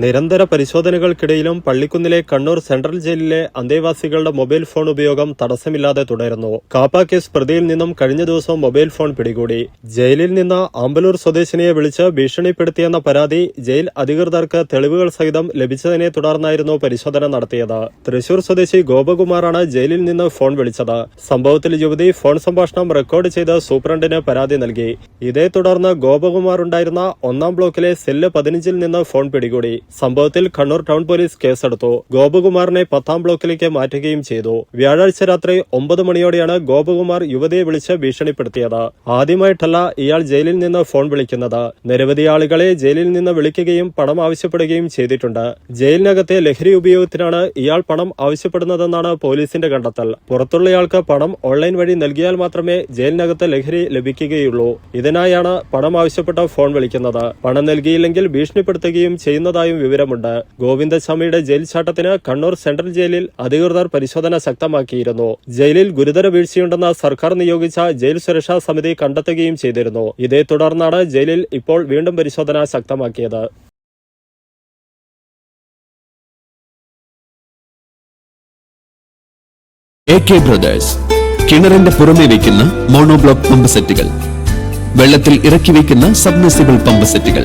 നിരന്തര പരിശോധനകൾക്കിടയിലും പള്ളിക്കുന്നിലെ കണ്ണൂർ സെൻട്രൽ ജയിലിലെ അന്തേവാസികളുടെ mobile phone ഉപയോഗം തടസ്സമില്ലാതെ തുടരുന്നു. കാപ്പ കേസ് പ്രതിയിൽ നിന്നും കഴിഞ്ഞ ദിവസം മൊബൈൽ ഫോൺ പിടികൂടി. ജയിലിൽ നിന്ന് ആമ്പലൂർ സ്വദേശിനിയെ വിളിച്ച് ഭീഷണിപ്പെടുത്തിയെന്ന പരാതി ജയിൽ അധികൃതർക്ക് തെളിവുകൾ സഹിതം ലഭിച്ചതിനെ തുടർന്നായിരുന്നു പരിശോധന നടത്തിയത്. തൃശൂർ സ്വദേശി ഗോപകുമാറാണ് ജയിലിൽ നിന്ന് ഫോൺ വിളിച്ചത്. സംഭവത്തിൽ യുവതി ഫോൺ സംഭാഷണം റെക്കോർഡ് ചെയ്ത് സൂപ്രണ്ടിന് പരാതി നൽകി. ഇതേ തുടർന്ന് ഗോപകുമാർ ഉണ്ടായിരുന്ന ഒന്നാം ബ്ലോക്കിലെ സെല്ല് പതിനഞ്ചിൽ നിന്ന് ഫോൺ പിടികൂടി. സംഭവത്തിൽ കണ്ണൂർ ടൗൺ പോലീസ് കേസെടുത്തു. ഗോപകുമാറിനെ പത്താം ബ്ലോക്കിലേക്ക് മാറ്റുകയും ചെയ്തു. വ്യാഴാഴ്ച രാത്രി ഒമ്പത് മണിയോടെയാണ് ഗോപകുമാർ യുവതിയെ വിളിച്ച് ഭീഷണിപ്പെടുത്തിയത്. ആദ്യമായിട്ടല്ല ഇയാൾ ജയിലിൽ നിന്ന് ഫോൺ വിളിക്കുന്നത്. നിരവധി ആളുകളെ ജയിലിൽ നിന്ന് വിളിക്കുകയും പണം ആവശ്യപ്പെടുകയും ചെയ്തിട്ടുണ്ട്. ജയിലിനകത്തെ ലഹരി ഉപയോഗത്തിനാണ് ഇയാൾ പണം ആവശ്യപ്പെടുന്നതെന്നാണ് പോലീസിന്റെ കണ്ടെത്തൽ. പുറത്തുള്ളയാൾക്ക് പണം ഓൺലൈൻ വഴി നൽകിയാൽ മാത്രമേ ജയിലിനകത്ത് ലഹരി ലഭിക്കുകയുള്ളൂ. ഇതിനായാണ് പണം ആവശ്യപ്പെട്ട ഫോൺ വിളിക്കുന്നത്. പണം നൽകിയില്ലെങ്കിൽ ഭീഷണിപ്പെടുത്തുകയും ചെയ്യുന്നതായും വിവരമുണ്ട്. ഗോവിന്ദസ്വാമിയുടെ ജയിൽ ചാട്ടത്തിന് കണ്ണൂർ സെൻട്രൽ ജയിലിൽ അധികൃതർ പരിശോധന ശക്തമാക്കിയിരുന്നു. ജയിലിൽ ഗുരുതര വീഴ്ചയുണ്ടെന്ന് സർക്കാർ നിയോഗിച്ച ജയിൽ സുരക്ഷാ സമിതി കണ്ടെത്തുകയും ചെയ്തിരുന്നു. ഇതേ തുടർന്നാണ് ജയിലിൽ ഇപ്പോൾ വീണ്ടും പരിശോധന ശക്തമാക്കിയത്. എ കെ ബ്രദേഴ്സ് കിണറിന്റെ പുറമെ വയ്ക്കുന്ന മോണോബ്ലോക്ക് പമ്പ് സെറ്റുകൾ വെള്ളത്തിൽ ഇറക്കി വയ്ക്കുന്ന സബ്മിസിബിൾ പമ്പ് സെറ്റുകൾ.